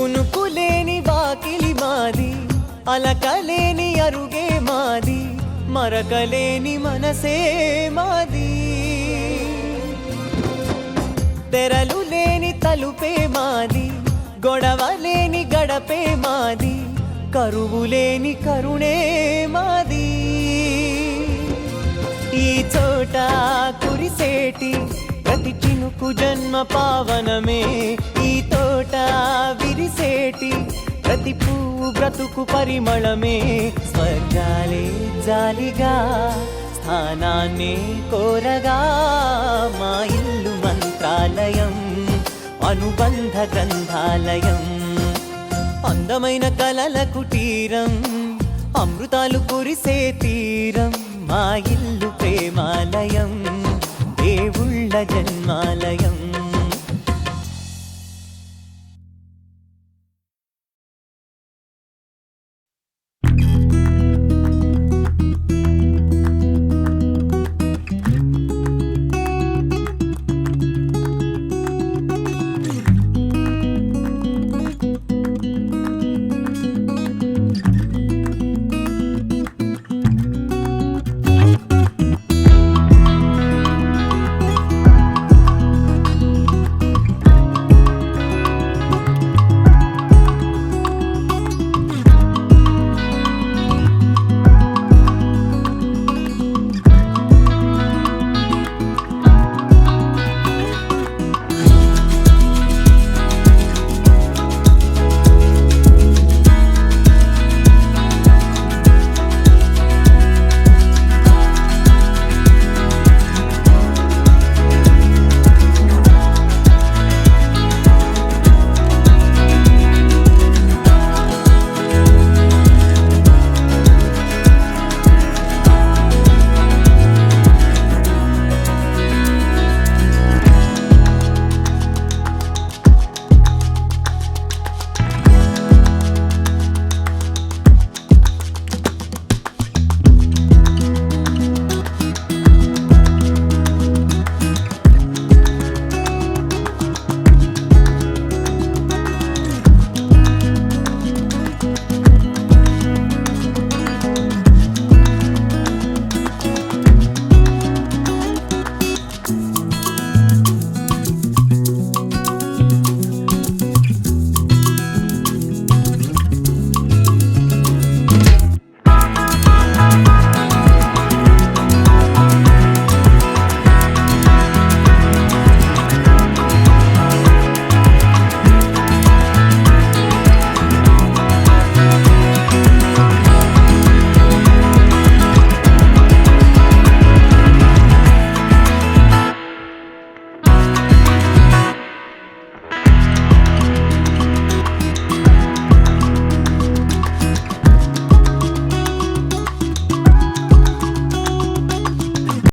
కునుకులేని వాకిలి మాది అలకలేని అరుగే మాది మరకలేని మనసే మాది. తెరలు లేని తలుపే మాది గొడవ లేని గడపే మాది కరువు లేని కరుణే మాది. ఈ చోట కురిసేటి ప్రతి చినుకు జన్మ పావనమే విరిసేటి ప్రతి పువ్వు బ్రతుకు పరిమళమే. స్వర్గాలే జాలిగా స్థానాన్ని కోరగా మా ఇల్లు మంత్రాలయం అనుబంధ గ్రంథాలయం. అందమైన కలల కుటీరం అమృతాలు కురిసే తీరం మా ఇల్లు ప్రేమాలయం దేవుళ్ళ జన్మాలయం.